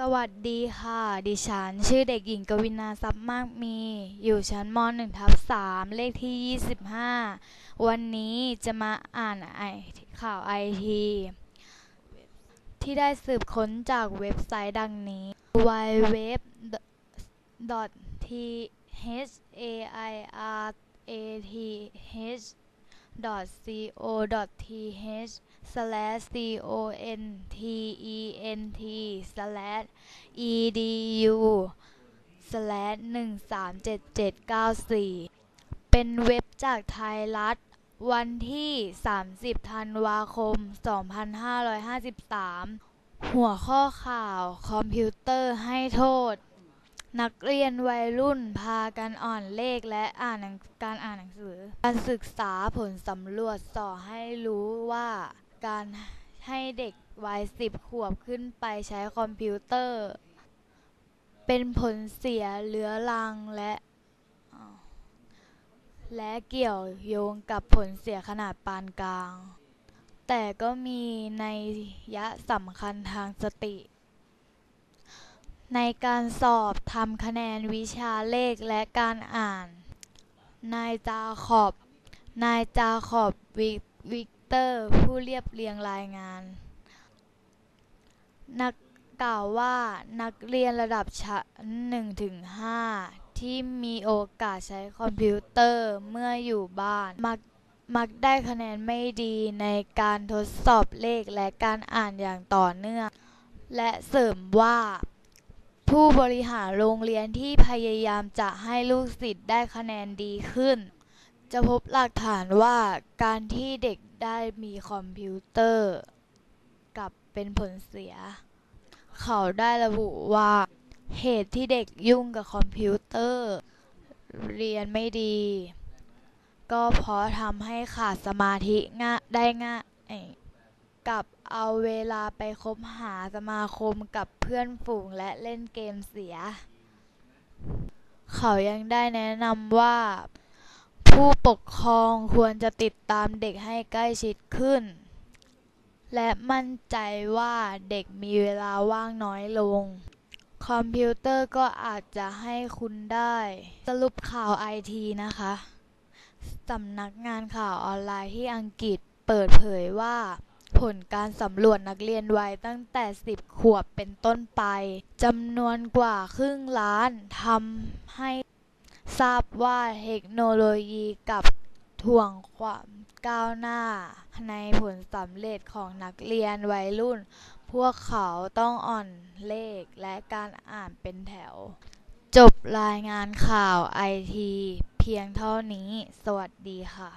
สวัสดีค่ะ ดิฉัน ชื่อเด็กหญิงกวินาทรัพย์มากมี อยู่ชั้นม .1 ทับ3เลขที่ 25 วันนี้จะมาอ่านไอข่าวไอทีที่ได้สืบค้นจากเว็บไซต์ดังนี้ w w w t h a i r a t h co.th slash content slash edu slash หนึ่งสามเจ็ดเจ็ดเก้าสี่เป็นเว็บจากไทยรัฐ วันที่ 30 ธันวาคม 2553 หัวข้อข่าวคอมพิวเตอร์ให้โทษ นักเรียนวัยรุ่นพากันอ่อนเลขและอ่านการอ่านหนังสือ การศึกษาผลสำรวจสอให้รู้ว่าการให้เด็กวัยสิบขวบขึ้นไปใช้คอมพิวเตอร์ เป็นผลเสียเรื้อรังและ และเกี่ยวโยงกับผลเสียขนาดปานกลาง แต่ก็มีในยะสำคัญทางสติ ในการสอบทำคะแนนวิชาเลขและการอ่าน นายจาขอบ นายจาขอบวิวิกเตอร์ผู้เรียบเรียงรายงาน นักกล่าวว่านักเรียนระดับชั้น1-5ที่มีโอกาสใช้คอมพิวเตอร์เมื่ออยู่บ้าน มักมักได้คะแนนไม่ดีในการทดสอบเลขและการอ่านอย่างต่อเนื่อง และเสริมว่า ผู้บริหารโรงเรียนที่พยายามจะให้ลูกศิษย์ได้คะแนนดีขึ้น จะพบหลักฐานว่าการที่เด็กได้มีคอมพิวเตอร์ กลับเป็นผลเสีย เขาได้ระบุว่าเหตุที่เด็กยุ่งกับคอมพิวเตอร์ เรียนไม่ดี ก็เพราะทำให้ขาดสมาธิง่าได้ง่าย กับเอาเวลาไปคบหาสมาคมกับเพื่อนฝูงและเล่นเกมเสีย เขายังได้แนะนำว่า ผู้ปกครองควรจะติดตามเด็กให้ใกล้ชิดขึ้น และมั่นใจว่าเด็กมีเวลาว่างน้อยลง คอมพิวเตอร์ก็อาจจะให้คุณได้ สรุปข่าวไอทีนะคะสำนักงานข่าวออนไลน์ที่อังกฤษเปิดเผยว่า ผลการสำรวจนักเรียนวัยตั้งแต่ 10 ขวบเป็นต้นไปจำนวนกว่าครึ่งล้านทำให้ทราบว่าเทคโนโลยีกับถ่วงความก้าวหน้า ในผลสำเร็จของนักเรียนวัยรุ่น พวกเขาต้องอ่อนเลขและการอ่านเป็นแถว จบรายงานข่าวไอทีเพียงเท่านี้ สวัสดีค่ะ